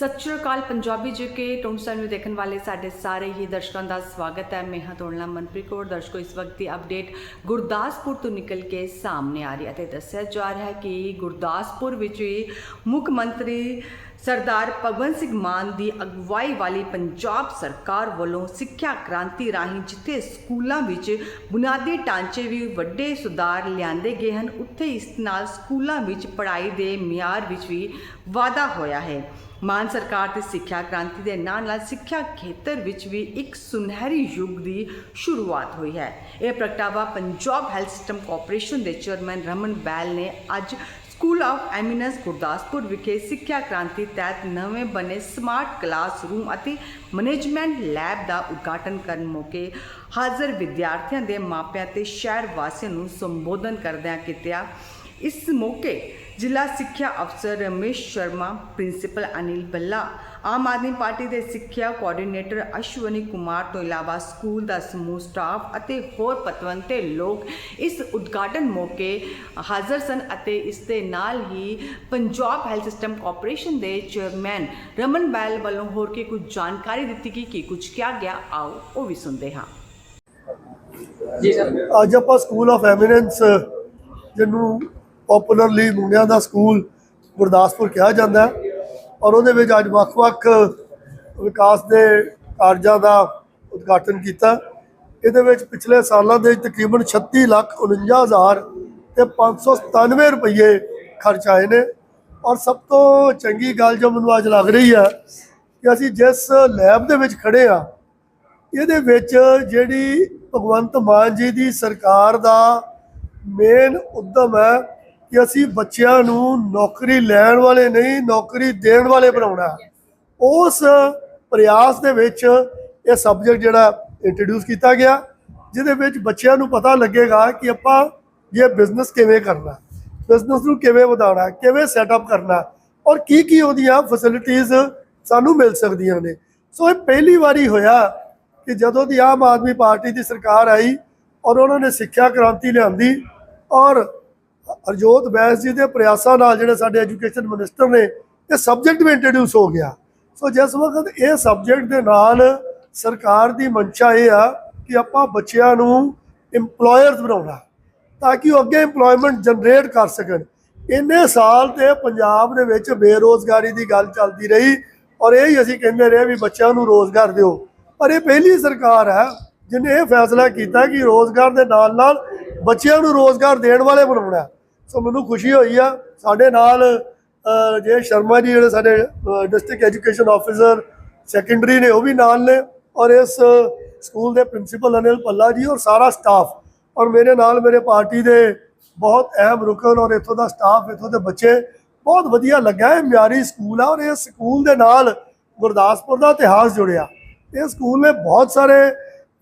ਸਤਿ ਸ਼੍ਰੀ ਅਕਾਲ ਪੰਜਾਬੀ ਜੀ ਕੇ ਨੂੰ ਦੇਖਣ ਵਾਲੇ ਸਾਡੇ ਸਾਰੇ ਹੀ ਦਰਸ਼ਕਾਂ ਦਾ ਸਵਾਗਤ ਹੈ। ਮੈਂ ਹਾਂ ਤੋੜਨਾ ਮਨਪ੍ਰੀਤ ਕੌਰ। ਦਰਸ਼ਕੋ, ਇਸ ਵਕਤ ਦੀ ਅਪਡੇਟ ਗੁਰਦਾਸਪੁਰ ਤੋਂ ਨਿਕਲ ਕੇ ਸਾਹਮਣੇ ਆ ਰਹੀ ਹੈ ਤੇ ਦੱਸਿਆ ਜਾ ਰਿਹਾ ਹੈ ਕਿ ਗੁਰਦਾਸਪੁਰ ਵਿੱਚ ਵੀ ਮੁੱਖ ਮੰਤਰੀ ਸਰਦਾਰ ਭਗਵੰਤ ਸਿੰਘ ਮਾਨ ਦੀ ਅਗਵਾਈ ਵਾਲੀ ਪੰਜਾਬ ਸਰਕਾਰ ਵੱਲੋਂ ਸਿੱਖਿਆ ਕ੍ਰਾਂਤੀ ਰਾਹੀਂ ਜਿੱਥੇ ਸਕੂਲਾਂ ਵਿੱਚ ਬੁਨਿਆਦੀ ਢਾਂਚੇ ਵੀ ਵੱਡੇ ਸੁਧਾਰ ਲਿਆਂਦੇ ਗਏ ਹਨ, ਉੱਥੇ ਇਸ ਨਾਲ ਸਕੂਲਾਂ ਵਿੱਚ ਪੜ੍ਹਾਈ ਦੇ ਮਿਆਰ ਵਿੱਚ ਵੀ ਵਾਧਾ ਹੋਇਆ ਹੈ। ਮਾਨ ਸਰਕਾਰ ਦੀ ਸਿੱਖਿਆ ਕ੍ਰਾਂਤੀ ਦੇ ਨਾਲ ਨਾਲ ਸਿੱਖਿਆ ਖੇਤਰ ਵਿੱਚ ਵੀ ਇੱਕ ਸੁਨਹਿਰੀ ਯੁੱਗ ਦੀ ਸ਼ੁਰੂਆਤ ਹੋਈ ਹੈ। ਇਹ ਪ੍ਰਗਟਾਵਾ ਪੰਜਾਬ ਹੈਲਥ ਸਿਸਟਮ ਕਾਰਪੋਰੇਸ਼ਨ ਦੇ ਚੇਅਰਮੈਨ ਰਮਨ ਬੈਲ ਨੇ ਅੱਜ ਸਕੂਲ ਆਫ ਐਮਿਨੈਂਸ ਗੁਰਦਾਸਪੁਰ ਵਿਖੇ ਸਿੱਖਿਆ ਕ੍ਰਾਂਤੀ ਤਹਿਤ ਨਵੇਂ ਬਣੇ ਸਮਾਰਟ ਕਲਾਸਰੂਮ ਅਤੇ ਮੈਨੇਜਮੈਂਟ ਲੈਬ ਦਾ ਉਦਘਾਟਨ ਕਰਨ ਮੌਕੇ ਹਾਜ਼ਰ ਵਿਦਿਆਰਥੀਆਂ ਦੇ ਮਾਪਿਆਂ ਤੇ ਸ਼ਹਿਰ ਵਾਸੀਆਂ ਨੂੰ ਸੰਬੋਧਨ ਕਰਦਿਆਂ ਕੀਤਾ ਇਸ ਮੌਕੇ ਜ਼ਿਲ੍ਹਾ ਸਿੱਖਿਆ ਅਫਸਰ ਰਮੇਸ਼ ਸ਼ਰਮਾ, ਪ੍ਰਿੰਸੀਪਲ ਅਨਿਲ ਬੱਲਾ, ਆਮ ਆਦਮੀ ਪਾਰਟੀ ਦੇ ਸਿੱਖਿਆ ਕੋਆਰਡੀਨੇਟਰ ਅਸ਼ਵਨੀ ਕੁਮਾਰ ਤੋਂ ਇਲਾਵਾ ਸਕੂਲ ਦਾ ਸਮੂਹ ਸਟਾਫ ਅਤੇ ਹੋਰ ਪਤਵੰਤੇ ਲੋਕ ਇਸ ਉਦਘਾਟਨ ਮੌਕੇ ਹਾਜ਼ਰ ਸਨ ਅਤੇ ਇਸ ਦੇ ਨਾਲ ਹੀ ਪੰਜਾਬ ਹੈਲਥ ਸਿਸਟਮ ਕਾਰਪੋਰੇਸ਼ਨ ਦੇ ਚੇਅਰਮੈਨ ਰਮਨ ਬੈਲ ਵੱਲੋਂ ਹੋਰ ਕੀ ਕੁਝ ਜਾਣਕਾਰੀ ਦਿੱਤੀ ਗਈ, ਕਿ ਕੁਝ ਕਿਹਾ ਗਿਆ, ਆਓ ਉਹ ਵੀ ਸੁਣਦੇ ਹਾਂ। ਜੀ ਸਰ ਅੱਜ ਆਪਾਂ ਸਕੂਲ ਆਫ ਐਮੀਨੈਂਸ ਜਿਹਨੂੰ ਪਪੂਲਰਲੀ ਮੁੰਡਿਆਂ ਦਾ ਸਕੂਲ ਗੁਰਦਾਸਪੁਰ ਕਿਹਾ ਜਾਂਦਾ ਹੈ। ਔਰ ਉਹਦੇ ਵਿੱਚ ਅੱਜ ਵੱਖ-ਵੱਖ ਵਿਕਾਸ ਦੇ ਕਾਰਜਾਂ ਦਾ ਉਦਘਾਟਨ ਕੀਤਾ। ਇਹਦੇ ਵਿੱਚ ਪਿਛਲੇ ਸਾਲਾਂ ਦੇ ਤਕਰੀਬਨ 36 ਲੱਖ 49 ਹਜ਼ਾਰ ਤੇ 597 ਰੁਪਏ ਖਰਚ ਆਏ ਨੇ। ਔਰ ਸਭ ਤੋਂ ਚੰਗੀ ਗੱਲ ਜੋ ਮੈਨੂੰ ਅੱਜ ਲੱਗ ਰਹੀ ਹੈ ਕਿ ਅਸੀਂ ਜਿਸ ਲੈਬ ਦੇ ਵਿੱਚ ਖੜੇ ਆ ਇਹਦੇ ਵਿੱਚ ਜਿਹੜੀ ਭਗਵੰਤ ਮਾਨ ਜੀ ਦੀ ਸਰਕਾਰ ਦਾ ਮੇਨ ਉਦਮ ਹੈ ਕਿ ਅਸੀਂ ਬੱਚਿਆਂ ਨੂੰ ਨੌਕਰੀ ਲੈਣ ਵਾਲੇ ਨਹੀਂ, ਨੌਕਰੀ ਦੇਣ ਵਾਲੇ ਬਣਾਉਣਾ ਉਸ ਪ੍ਰਯਾਸ ਦੇ ਵਿੱਚ ਇਹ ਸਬਜੈਕਟ ਜਿਹੜਾ ਇੰਟਰੋਡਿਊਸ ਕੀਤਾ ਗਿਆ, ਜਿਹਦੇ ਵਿੱਚ ਬੱਚਿਆਂ ਨੂੰ ਪਤਾ ਲੱਗੇਗਾ ਕਿ ਆਪਾਂ ਇਹ ਬਿਜ਼ਨਸ ਕਿਵੇਂ ਕਰਨਾ ਬਿਜ਼ਨਸ ਨੂੰ ਕਿਵੇਂ ਵਧਾਉਣਾ ਕਿਵੇਂ ਸੈਟਅਪ ਕਰਨਾ ਔਰ ਕੀ ਕੀ ਉਹਦੀਆਂ ਫੈਸਿਲਿਟੀਆਂ ਸਾਨੂੰ ਮਿਲ ਸਕਦੀਆਂ ਨੇ। ਸੋ ਇਹ ਪਹਿਲੀ ਵਾਰੀ ਹੋਇਆ ਕਿ ਜਦੋਂ ਦੀ ਆਮ ਆਦਮੀ ਪਾਰਟੀ ਦੀ ਸਰਕਾਰ ਆਈ ਔਰ ਉਹਨਾਂ ਨੇ ਸਿੱਖਿਆ ਕ੍ਰਾਂਤੀ ਲਿਆਂਦੀ ਔਰ ਹਰਜੋਤ ਬੈਂਸ ਜੀ ਦੇ ਪ੍ਰਯਾਸਾਂ ਨਾਲ ਜਿਹੜੇ ਸਾਡੇ ਐਜੂਕੇਸ਼ਨ ਮਿਨਿਸਟਰ ਨੇ ਇਹ ਸਬਜੈਕਟ ਵੀ ਇੰਟਰੋਡਿਊਸ ਹੋ ਗਿਆ। ਸੋ ਜਿਸ ਵਕਤ ਇਹ ਸਬਜੈਕਟ ਦੇ ਨਾਲ ਸਰਕਾਰ ਦੀ ਮਨਸ਼ਾ ਇਹ ਆ ਕਿ ਆਪਾਂ ਬੱਚਿਆਂ ਨੂੰ EMPLOYERS ਬਣਾਉਣਾ, ਤਾਂ ਕਿ ਉਹ ਅੱਗੇ EMPLOYMENT ਜਨਰੇਟ ਕਰ ਸਕਣ। ਇੰਨੇ ਸਾਲ ਤੇ ਪੰਜਾਬ ਦੇ ਵਿੱਚ ਬੇਰੋਜ਼ਗਾਰੀ ਦੀ ਗੱਲ ਚੱਲਦੀ ਰਹੀ ਔਰ ਇਹ ਹੀ ਅਸੀਂ ਕਹਿੰਦੇ ਰਹੇ ਵੀ ਬੱਚਿਆਂ ਨੂੰ ਰੋਜ਼ਗਾਰ ਦਿਓ। ਪਰ ਇਹ ਪਹਿਲੀ ਸਰਕਾਰ ਹੈ ਜਿਨੇ ਇਹ ਫੈਸਲਾ ਕੀਤਾ ਕਿ ਰੋਜ਼ਗਾਰ ਦੇ ਨਾਲ ਨਾਲ ਬੱਚਿਆਂ ਨੂੰ ਰੋਜ਼ਗਾਰ ਦੇਣ ਵਾਲੇ ਬਣਾਉਣਾ ਸੋ ਮੈਨੂੰ ਖੁਸ਼ੀ ਹੋਈ ਆ। ਸਾਡੇ ਨਾਲ ਅ, ਜੇ ਸ਼ਰਮਾ ਜੀ ਜਿਹੜੇ ਸਾਡੇ ਡਿਸਟ੍ਰਿਕਟ ਐਜੂਕੇਸ਼ਨ ਆਫੀਸਰ ਸੈਕੰਡਰੀ ਨੇ ਉਹ ਵੀ ਨਾਲ ਨੇ ਔਰ ਇਸ ਸਕੂਲ ਦੇ ਪ੍ਰਿੰਸੀਪਲ ਅਨਿਲ ਪੱਲਾ ਜੀ ਔਰ ਸਾਰਾ ਸਟਾਫ ਔਰ ਮੇਰੇ ਨਾਲ ਮੇਰੇ ਪਾਰਟੀ ਦੇ ਬਹੁਤ ਅਹਿਮ ਰੁਕਨ ਔਰ ਇੱਥੋਂ ਦਾ ਸਟਾਫ ਇੱਥੋਂ ਦੇ ਬੱਚੇ ਬਹੁਤ ਵਧੀਆ ਲੱਗਾ ਇਹ ਮਿਆਰੀ ਸਕੂਲ ਆ ਔਰ ਇਹ ਸਕੂਲ ਦੇ ਨਾਲ ਗੁਰਦਾਸਪੁਰ ਦਾ ਇਤਿਹਾਸ ਜੁੜਿਆ। ਇਹ ਸਕੂਲ ਨੇ ਬਹੁਤ ਸਾਰੇ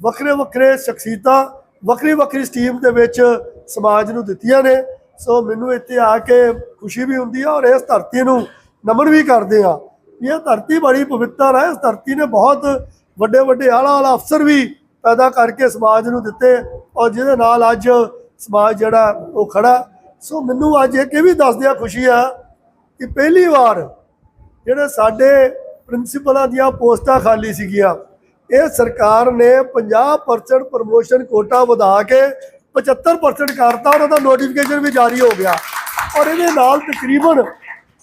ਵੱਖਰੇ ਵੱਖਰੇ ਸ਼ਖਸੀਅਤਾਂ, ਵੱਖਰੀ ਵੱਖਰੀ ਸਟੀਮ ਦੇ ਵਿੱਚ ਸਮਾਜ ਨੂੰ ਦਿੱਤੀਆਂ ਨੇ। ਸੋ ਮੈਨੂੰ ਇੱਥੇ ਆ ਕੇ ਖੁਸ਼ੀ ਵੀ ਹੁੰਦੀ ਆ ਔਰ ਇਸ ਧਰਤੀ ਨੂੰ ਨਮਨ ਵੀ ਕਰਦੇ ਆ। ਇਹ ਧਰਤੀ ਬੜੀ ਪਵਿੱਤਰ ਹੈ ਇਸ ਧਰਤੀ ਨੇ ਬਹੁਤ ਵੱਡੇ ਵੱਡੇ ਆਲਾ ਆਲਾ ਅਫਸਰ ਵੀ ਪੈਦਾ ਕਰਕੇ ਸਮਾਜ ਨੂੰ ਦਿੱਤੇ ਔਰ ਜਿਹਦੇ ਨਾਲ ਅੱਜ ਸਮਾਜ ਜਿਹੜਾ ਉਹ ਖੜਾ। ਸੋ ਮੈਨੂੰ ਅੱਜ ਇਹ ਵੀ ਦੱਸਦਿਆਂ ਖੁਸ਼ੀ ਆ ਕਿ ਪਹਿਲੀ ਵਾਰ ਜਿਹੜੇ ਸਾਡੇ ਪ੍ਰਿੰਸੀਪਲਾਂ ਦੀਆਂ ਪੋਸਟਾਂ ਖਾਲੀ ਸੀਗੀਆਂ। ਇਹ ਸਰਕਾਰ ਨੇ 50% ਪ੍ਰਮੋਸ਼ਨ ਕੋਟਾ ਵਧਾ ਕੇ 75% ਕਰਤਾ ਔਰ ਉਹਦਾ ਨੋਟੀਫਿਕੇਸ਼ਨ ਵੀ ਜਾਰੀ ਹੋ ਗਿਆ। ਔਰ ਇਹਦੇ ਨਾਲ ਤਕਰੀਬਨ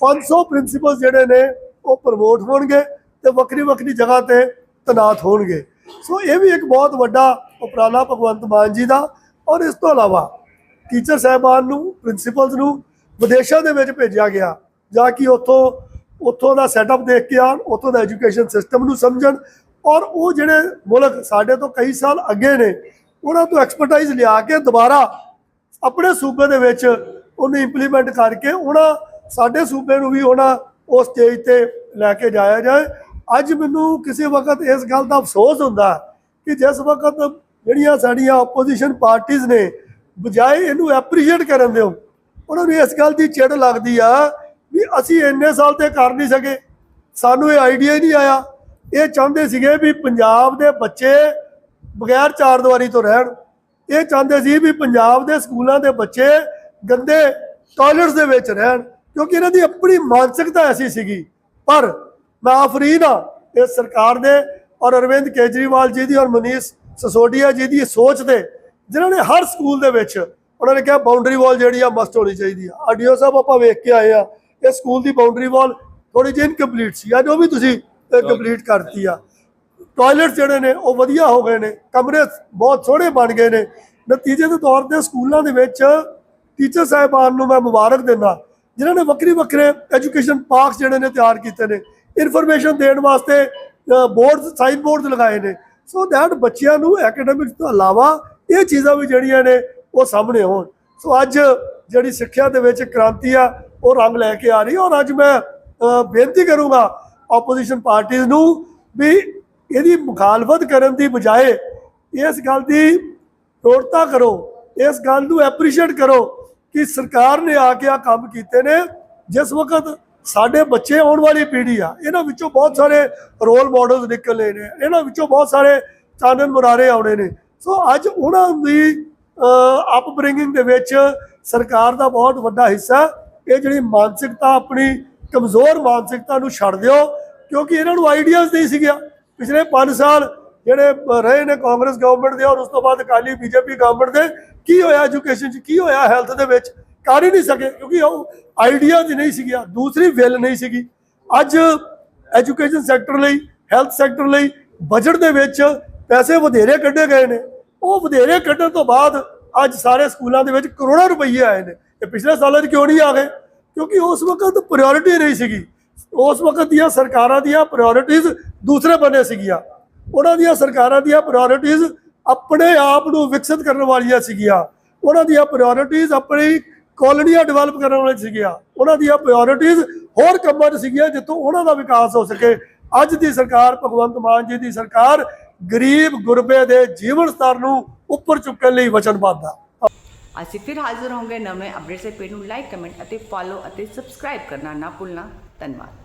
500 ਪ੍ਰਿੰਸੀਪਲ ਜਿਹੜੇ ਨੇ, ਉਹ ਪ੍ਰਮੋਟ ਹੋਣਗੇ ਤੇ ਵੱਖਰੀ ਵੱਖਰੀ ਜਗ੍ਹਾ ਤੇ ਤਨਾਤ ਹੋਣਗੇ। ਸੋ ਇਹ ਵੀ ਇੱਕ ਬਹੁਤ ਵੱਡਾ ਉਪਰਾਲਾ ਭਗਵੰਤ ਮਾਨ ਜੀ ਦਾ। ਔਰ ਇਸ ਤੋਂ ਇਲਾਵਾ ਟੀਚਰ ਸਾਹਿਬਾਨ ਨੂੰ ਪ੍ਰਿੰਸੀਪਲਸ ਨੂੰ ਵਿਦੇਸ਼ਾਂ ਦੇ ਵਿੱਚ ਭੇਜਿਆ ਗਿਆ, ਜਾਂ ਕਿ ਉੱਥੋਂ ਉੱਥੋਂ ਦਾ ਸੈਟਅਪ ਦੇਖ ਕੇ ਆਉਣ, ਉੱਥੋਂ ਦਾ ਐਜੂਕੇਸ਼ਨ ਸਿਸਟਮ ਨੂੰ ਸਮਝਣ ਔਰ ਉਹ ਜਿਹੜੇ ਮੁਲਕ ਸਾਡੇ ਤੋਂ ਕਈ ਸਾਲ ਅੱਗੇ ਨੇ, ਉਹਨਾਂ ਤੋਂ ਐਕਸਪਰਟਾਈਜ਼ ਲਿਆ ਕੇ ਦੁਬਾਰਾ ਆਪਣੇ ਸੂਬੇ ਦੇ ਵਿੱਚ ਉਹਨੂੰ ਇੰਪਲੀਮੈਂਟ ਕਰਕੇ ਉਹਨਾਂ ਸਾਡੇ ਸੂਬੇ ਨੂੰ ਵੀ ਉਹਨਾਂ ਉਸ ਸਟੇਜ ਤੇ ਲੈ ਕੇ ਜਾਇਆ ਜਾਏ। ਅੱਜ ਮੈਨੂੰ ਕਿਸੇ ਵਕਤ ਇਸ ਗੱਲ ਦਾ ਅਫਸੋਸ ਹੁੰਦਾ ਕਿ ਜਿਸ ਵਕਤ ਜਿਹੜੀਆਂ ਸਾਡੀਆਂ ਆਪੋਜੀਸ਼ਨ ਪਾਰਟੀਆਂ ਨੇ, ਬਜਾਏ ਇਹਨੂੰ ਐਪਰੀਸ਼ੀਏਟ ਕਰਨ ਦਿਓ, ਉਹਨਾਂ ਨੂੰ ਇਸ ਗੱਲ ਦੀ ਚਿੜ ਲੱਗਦੀ ਆ ਵੀ ਅਸੀਂ ਇੰਨੇ ਸਾਲ ਤੇ ਕਰ ਨਹੀਂ ਸਕੇ। ਸਾਨੂੰ ਇਹ ਆਈਡੀਆ ਹੀ ਨਹੀਂ ਆਇਆ। ਇਹ ਚਾਹੁੰਦੇ ਸੀਗੇ ਵੀ ਪੰਜਾਬ ਦੇ ਬੱਚੇ ਬਗੈਰ ਚਾਰ ਦੀਵਾਰੀ ਤੋਂ ਰਹਿਣ। ਇਹ ਚਾਹੁੰਦੇ ਸੀ ਵੀ ਪੰਜਾਬ ਦੇ ਸਕੂਲਾਂ ਦੇ ਬੱਚੇ ਗੰਦੇ ਟਾਇਲਟਸ ਦੇ ਵਿੱਚ ਰਹਿਣ, ਕਿਉਂਕਿ ਇਹਨਾਂ ਦੀ ਆਪਣੀ ਮਾਨਸਿਕਤਾ ਐਸੀ ਸੀਗੀ। ਪਰ ਮੈਂ ਆਫਰੀਨ ਆ ਇਸ ਸਰਕਾਰ ਦੇ ਔਰ ਅਰਵਿੰਦ ਕੇਜਰੀਵਾਲ ਜੀ ਦੀ ਔਰ ਮਨੀਸ਼ ਸਸੋਡੀਆ ਜੀ ਦੀ ਸੋਚ ਦੇ ਜਿਨ੍ਹਾਂ ਨੇ ਹਰ ਸਕੂਲ ਦੇ ਵਿੱਚ ਉਹਨਾਂ ਨੇ ਕਿਹਾ ਬਾਉਂਡਰੀ ਵਾਲ ਜਿਹੜੀ ਆ ਮਸਟ ਹੋਣੀ ਚਾਹੀਦੀ ਆ। ਆਡੀਓ ਸਾਹਿਬ ਆਪਾਂ ਵੇਖ ਕੇ ਆਏ ਆ। ਇਹ ਸਕੂਲ ਦੀ ਬਾਉਂਡਰੀ ਵਾਲ ਥੋੜੀ ਜਿਹੀ ਇਨਕੰਪਲੀਟ ਸੀ। ਅੱਜ ਉਹ ਵੀ ਤੁਸੀਂ ਕੰਪਲੀਟ ਕਰਤੀ ਆ। ਟਾਇਲਟ ਜਿਹੜੇ ਨੇ ਉਹ ਵਧੀਆ ਹੋ ਗਏ ਨੇ। ਕਮਰੇ ਬਹੁਤ ਸੋਹਣੇ ਬਣ ਗਏ ਨੇ। ਨਤੀਜੇ ਦੇ ਤੌਰ ਤੇ ਸਕੂਲਾਂ ਦੇ ਵਿੱਚ ਟੀਚਰ ਸਾਹਿਬਾਨ ਨੂੰ ਮੈਂ ਮੁਬਾਰਕ ਦਿੰਦਾ। ਜਿਨ੍ਹਾਂ ਨੇ ਵੱਖਰੀ ਵੱਖਰੇ ਐਜੂਕੇਸ਼ਨ ਪਾਰਕਸ ਜਿਹੜੇ ਨੇ ਤਿਆਰ ਕੀਤੇ ਨੇ। ਇਨਫੋਰਮੇਸ਼ਨ ਦੇਣ ਵਾਸਤੇ ਬੋਰਡ ਸਾਈਨ ਬੋਰਡ ਲਗਾਏ ਨੇ। ਸੋ ਦੈਟ ਬੱਚਿਆਂ ਨੂੰ ਐਕੈਡੈਮਿਕਸ ਤੋਂ ਇਲਾਵਾ ਇਹ ਚੀਜ਼ਾਂ ਵੀ ਜਿਹੜੀਆਂ ਨੇ ਉਹ ਸਾਹਮਣੇ ਹੋਣ। ਸੋ ਅੱਜ ਜਿਹੜੀ ਸਿੱਖਿਆ ਦੇ ਵਿੱਚ ਕ੍ਰਾਂਤੀ ਆ ਉਹ ਰੰਗ ਲੈ ਕੇ ਆ ਰਹੀ ਔਰ ਅੱਜ ਮੈਂ ਬੇਨਤੀ ਕਰੂੰਗਾ ਆਪੋਜੀਸ਼ਨ ਪਾਰਟੀਆਂ ਨੂੰ ਵੀ ਇਹਦੀ ਮੁਖਾਲਫਤ ਕਰਨ ਦੀ ਬਜਾਏ ਇਸ ਗੱਲ ਦੀ ਪ੍ਰੋੜਤਾ ਕਰੋ, ਇਸ ਗੱਲ ਨੂੰ ਐਪਰੀਸ਼ੀਏਟ ਕਰੋ ਕਿ ਸਰਕਾਰ ਨੇ ਆ ਕੇ ਆ ਕੰਮ ਕੀਤੇ ਨੇ, ਜਿਸ ਵਕਤ ਸਾਡੇ ਬੱਚੇ ਆਉਣ ਵਾਲੀ ਪੀੜ੍ਹੀ ਆ, ਇਹਨਾਂ ਵਿੱਚੋਂ ਬਹੁਤ ਸਾਰੇ ਰੋਲ ਮਾਡਲਸ ਨਿਕਲਨੇ ਨੇ, ਇਹਨਾਂ ਵਿੱਚੋਂ ਬਹੁਤ ਸਾਰੇ ਚਾਨਣ ਮੁਰਾਰੇ ਆਉਣੇ ਨੇ। ਸੋ ਅੱਜ ਉਹਨਾਂ ਦੀ ਅਪਬ੍ਰਿੰਗਿੰਗ ਦੇ ਵਿੱਚ ਸਰਕਾਰ ਦਾ ਬਹੁਤ ਵੱਡਾ ਹਿੱਸਾ ਇਹ ਜਿਹੜੀ ਮਾਨਸਿਕਤਾ ਆਪਣੀ ਕਮਜ਼ੋਰ ਮਾਨਸਿਕਤਾ ਨੂੰ ਛੱਡ ਦਿਓ, ਕਿਉਂਕਿ ਇਹਨਾਂ ਨੂੰ ਆਈਡੀਆਜ਼ ਨਹੀਂ ਸੀਗੀਆਂ। ਪਿਛਲੇ 5 ਸਾਲ ਜਿਹੜੇ ਰਹੇ ਨੇ ਕਾਂਗਰਸ ਗਵਰਨਮੈਂਟ ਦੇ ਔਰ ਉਸ ਤੋਂ ਬਾਅਦ ਅਕਾਲੀ ਬੀਜੇਪੀ ਗਵਰਨਮੈਂਟ ਦੇ, ਕੀ ਹੋਇਆ ਐਜੂਕੇਸ਼ਨ 'ਚ, ਕੀ ਹੋਇਆ ਹੈਲਥ ਦੇ ਵਿੱਚ? ਕਰ ਹੀ ਨਹੀਂ ਸਕੇ, ਕਿਉਂਕਿ ਉਹ ਆਈਡੀਆਜ਼ ਨਹੀਂ ਸੀਗੀਆਂ, ਦੂਸਰੀ ਵਿਲ ਨਹੀਂ ਸੀਗੀ। ਅੱਜ ਐਜੂਕੇਸ਼ਨ ਸੈਕਟਰ ਲਈ ਹੈਲਥ ਸੈਕਟਰ ਲਈ ਬਜਟ ਦੇ ਵਿੱਚ ਪੈਸੇ ਵਧੇਰੇ ਕੱਢੇ ਗਏ ਨੇ। ਉਹ ਵਧੇਰੇ ਕੱਢਣ ਤੋਂ ਬਾਅਦ ਅੱਜ ਸਾਰੇ ਸਕੂਲਾਂ ਦੇ ਵਿੱਚ ਕਰੋੜਾਂ ਰੁਪਈਏ ਆਏ ਨੇ। ਇਹ ਪਿਛਲੇ ਸਾਲਾਂ 'ਚ ਕਿਉਂ ਨਹੀਂ ਆ ਗਏ? ਕਿਉਂਕਿ ਉਸ ਵਕਤ ਪ੍ਰਾਇੋਰਟੀ ਨਹੀਂ ਸੀਗੀ। ਉਸ ਵਕਤ ਦੀਆਂ ਸਰਕਾਰਾਂ ਦੀਆਂ ਪ੍ਰਾਇੋਰਟੀਜ਼ ਦੂਸਰੇ ਬੰਨੇ ਸੀਗੀਆਂ। ਉਹਨਾਂ ਦੀਆਂ ਸਰਕਾਰਾਂ ਦੀਆਂ ਪ੍ਰਾਇੋਰਟੀਜ਼ ਆਪਣੇ ਆਪ ਨੂੰ ਵਿਕਸਿਤ ਕਰਨ ਵਾਲੀਆਂ ਸੀਗੀਆਂ। ਉਹਨਾਂ ਦੀਆਂ ਪ੍ਰਾਇੋਰਟੀਜ਼ ਆਪਣੀ ਕਾਲੋਨੀਆਂ ਡਿਵੈਲਪ ਕਰਨ ਵਾਲੀਆਂ ਸੀਗੀਆਂ। ਉਹਨਾਂ ਦੀਆਂ ਪ੍ਰਾਇੋਰਟੀਜ਼ ਹੋਰ ਕੰਮਾਂ 'ਚ ਸੀਗੀਆਂ ਜਿੱਥੋਂ ਉਹਨਾਂ ਦਾ ਵਿਕਾਸ ਹੋ ਸਕੇ। ਅੱਜ ਦੀ ਸਰਕਾਰ ਭਗਵੰਤ ਮਾਨ ਜੀ ਦੀ ਸਰਕਾਰ ਗਰੀਬ ਗੁਰਬੇ ਦੇ ਜੀਵਨ ਸਤਰ ਨੂੰ ਉੱਪਰ ਚੁੱਕਣ ਲਈ ਵਚਨਬੱਧ ਆ ਅਸੀਂ ਫਿਰ ਹਾਜ਼ਰ ਹੋਵਾਂਗੇ ਨਵੇਂ ਅਪਡੇਟ ਸੇ ਪੇਜ ਨੂੰ ਲਾਈਕ ਕਮੈਂਟ ਅਤੇ ਫੋਲੋ ਅਤੇ ਸਬਸਕ੍ਰਾਈਬ ਕਰਨਾ ਨਾ ਭੁੱਲਣਾ। ਧੰਨਵਾਦ।